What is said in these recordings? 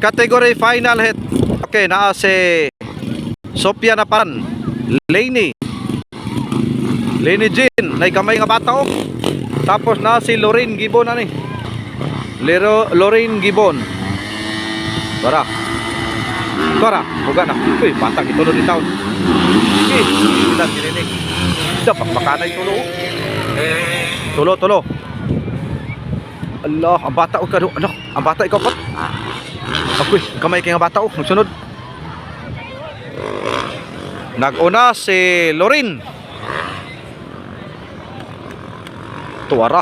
category final hit. Okay, naa si Sophia Napan, Laney. Laney Jean, nay kamay nga bata oh. Tapos na si Lorraine Gibon ani. Lero Lorraine Gibon. Bara. Bara, buga na. Uy, bata gitulo ni taon. Okay, ilan kininig. Ito, pakpakanay tulo. oh. Tulo, tulo. Allah, ang bata o kado. Ano, ang bata ikaw pa. Ako'y, kamay kay nga bata o. Magsunod. Nag-una si Lorin. Tuwara.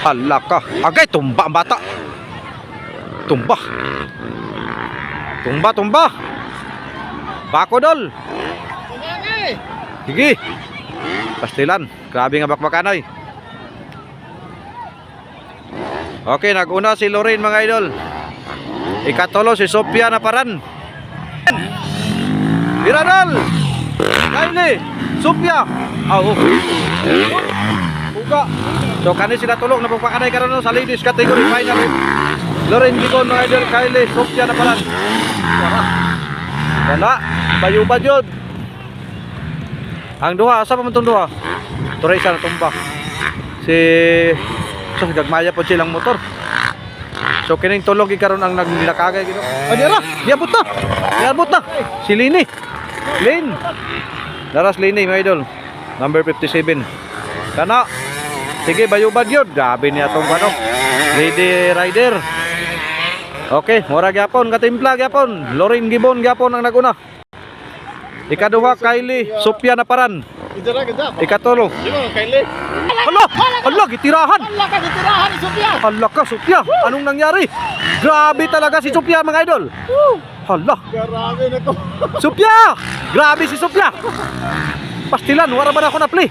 Hala ka. Agay, tumba ang bata. Tumba. Tumba, tumba. Bako dol. Sige. Pastilan. Grabe nga bakbakanay. Okay, nag-una si Lorraine mga idol. Ikatulo si Sophia na paran. Biradal! Kylie! Sophia! Ah, oh. Uga. So, kani sila tulong na pagpakanay karon no, sa ladies category final. Lorraine Gibon mga idol, Kylie, Sophia na paran. Wala. Bayubad yun. Ang duha, asa pa man duha? Turay isa na tumba. Si... So, gagmaya po silang motor. So, kining tulog ikaroon ang naglinakagay gino. Oh, dira! Diabot na! Diabot na! Si Lini! Lin! Daras Lini, mga idol. Number 57. Kana! Sige, bayubad yun. Gabi niya itong ano. Lady Rider. Okay, mura gyapon, katimpla gyapon. Lorin Gibon gyapon ang naguna. Ikaduha, Kylie, Sophia na paran. Ito na, ganda. Ikatulo. Di ba, Kylie? Hala! Hala, gitirahan! Wala ka, gitirahan ni Sophia. Hala ka, Sophia! Anong nangyari? Grabe talaga si Sophia, mga idol! Hala! Grabe na ko. Sophia! Grabe si Sophia! Pastilan, wala ba na ako na play?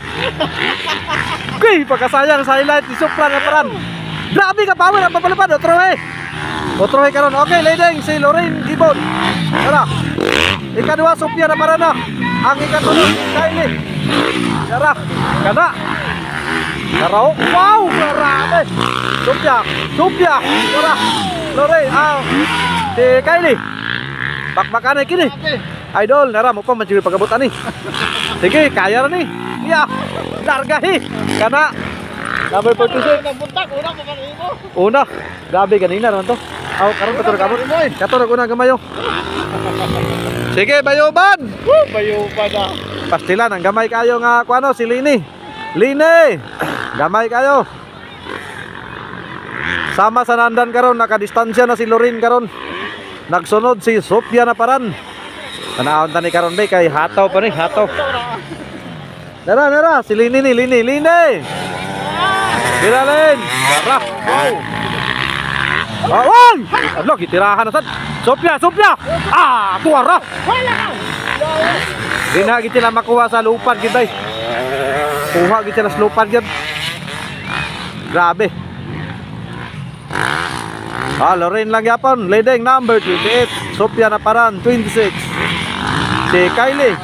Okay, pagkasayang sa highlight ni Sophia na paran. Grabe ka, power ang papalapad. Otro eh! Otro eh karon. Okay, leading si Lorraine Gibon. Tara. Ikadua, Sophia na paran na. Ang ikatulog, Kylie. Tara. Kana. Tara, oh. Wow! Grabe! Sophia! Sophia! Tara! Lorraine, ah. Si Kylie. Bakbakan na kini. Idol, nara mo pa man siguro pagabutan ni. Sige, kaya ra ni. Iya. Largahi. Kana. Number 46. Unang buntak, unang pagkain mo. Una. Gabi kanina ron to. Aw, karon ka tulog kamot. Kato na una gamayo. Sige, bayuban. Woo, bayo pa na. Pastilan ang gamay kayo nga kuano si Lini. Lini. Gamay kayo. Sama sa nandan karon nakadistansya na si Lorin karon. Nagsunod si Sophia na paran. Tanawon tani karon bay kay hataw pa ni, hataw. Nara, nara, si Lini ni, Lini, Lini. Diralin. Tara. Wow. Awon! Ano, gitirahan na sad. Sophia, Sophia. Ah, tuwara. Wala ka. Di na makuha sa lupad gid ay. Kuha gid sila sa lupad gid. Grabe. Ah, Lorraine lang yapon, leading number 28. Sophia na paran 26. Si Kylie.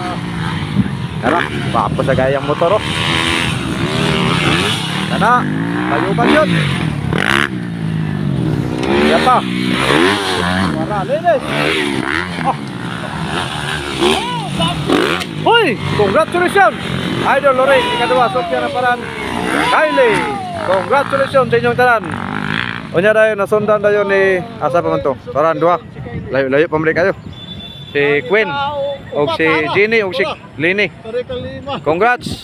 Tara, papo sa gayang motor oh. Tara, tayo ba yun? Yan pa. Tara, linis. Ah. Hoy! Congratulations! Idol Lorraine, ikadua, Sofia na paran. Kylie! Congratulations sa inyong tanan. Unya dayon nasundan dayon ni asa pa man to? Taran duha. Layo layo pa kayo. Si Queen o si Jenny o si Lini. Congrats!